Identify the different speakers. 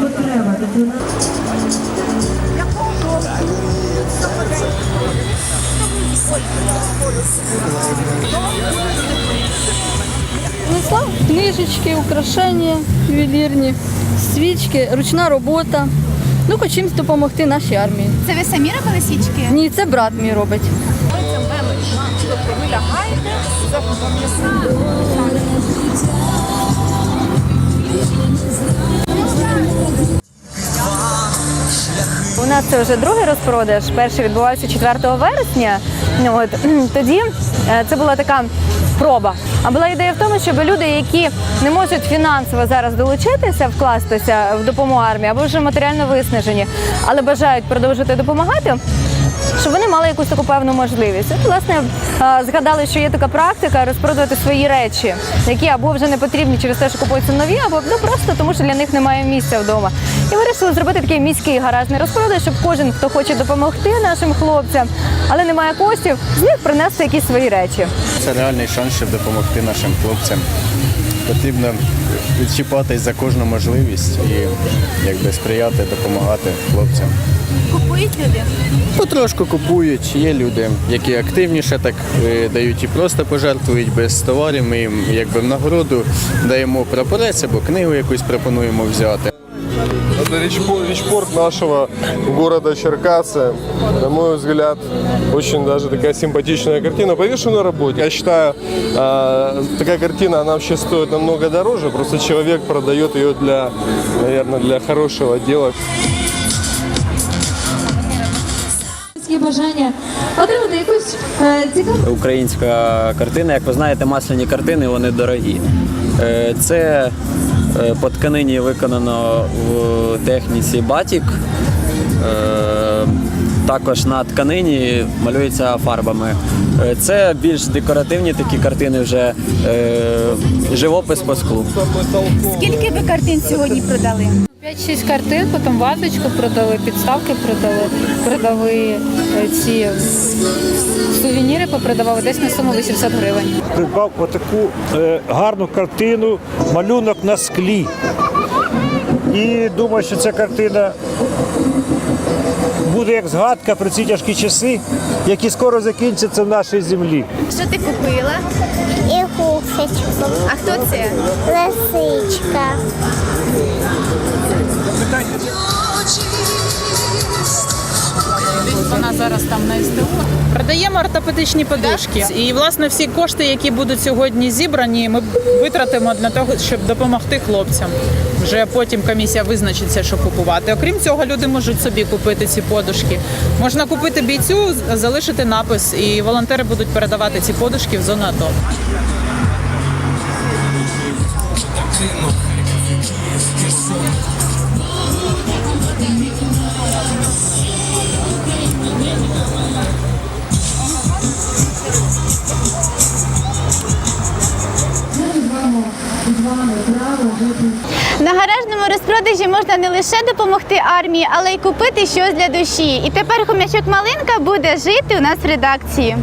Speaker 1: потреба дитина.
Speaker 2: Принесла книжечки, украшення ювелірні, свічки, ручна робота. Ну, хоч чимось допомогти нашій армії.
Speaker 3: Це ви самі робили свічки?
Speaker 2: Ні, це брат мій робить.
Speaker 4: У нас це вже другий розпродаж. Перший відбувався 4 вересня. Ну, От тоді е, це була така проба. А була ідея в тому, щоб люди, які не можуть фінансово зараз долучитися, вкластися в допомогу армії, або вже матеріально виснажені, але бажають продовжити допомагати. Щоб вони мали якусь таку певну можливість. От, власне, е, згадали, що є така практика розпродувати свої речі, які або вже не потрібні через те, що купуються нові, або ну, просто тому, що для них немає місця вдома. І вирішили зробити такий міський гаражний розпродаж, щоб кожен, хто хоче допомогти нашим хлопцям, але не має коштів, зміг принести якісь свої речі.
Speaker 5: Це реальний шанс, щоб допомогти нашим хлопцям. Потрібно відчіпатись за кожну можливість і якби сприяти, допомагати хлопцям
Speaker 3: Купують люди.
Speaker 5: Потрошку купують, є люди, які активніше так е, дають і просто пожертвують без товарів. Ми їм якби в нагороду даємо прапорець або книгу якусь пропонуємо взяти.
Speaker 6: Это речпо- речпорт нашего города Черкассы. На мой взгляд, очень даже такая симпатичная картина. Повешу на работе. Я считаю, э, такая картина, она вообще стоит намного дороже. Просто человек продает ее для, наверное, для хорошего дела.
Speaker 1: Бажання отримати якусь е, цікаву
Speaker 7: українська картина. Як ви знаєте, масляні картини вони дорогі. Е, Це е, по тканині виконано в техніці батік. Також на тканині малюється фарбами. Це більш декоративні такі картини, вже е, живопис по склу.
Speaker 3: Скільки ви картин сьогодні продали?
Speaker 2: 5-6 картин, потім вазочку продали, підставки продали, продали е, ці сувеніри, попродавали десь на суму 800 гривень.
Speaker 8: придбав отаку е, гарну картину, малюнок на склі. І думаю, що ця картина буде як згадка про ці тяжкі часи, які скоро закінчаться в нашій землі.
Speaker 3: Що ти купила?
Speaker 9: І
Speaker 3: А хто це?
Speaker 9: лисичка.
Speaker 10: Продаємо ортопедичні подушки. І власне всі кошти, які будуть сьогодні зібрані, ми витратимо для того, щоб допомогти хлопцям. Вже потім комісія визначиться, що купувати. Окрім цього, люди можуть собі купити ці подушки. Можна купити бійцю, залишити напис, і волонтери будуть передавати ці подушки в зону АТО.
Speaker 3: На гаражному розпродажі можна не лише допомогти армії, але й купити щось для душі. І тепер хомячок Малинка буде жити у нас в редакції.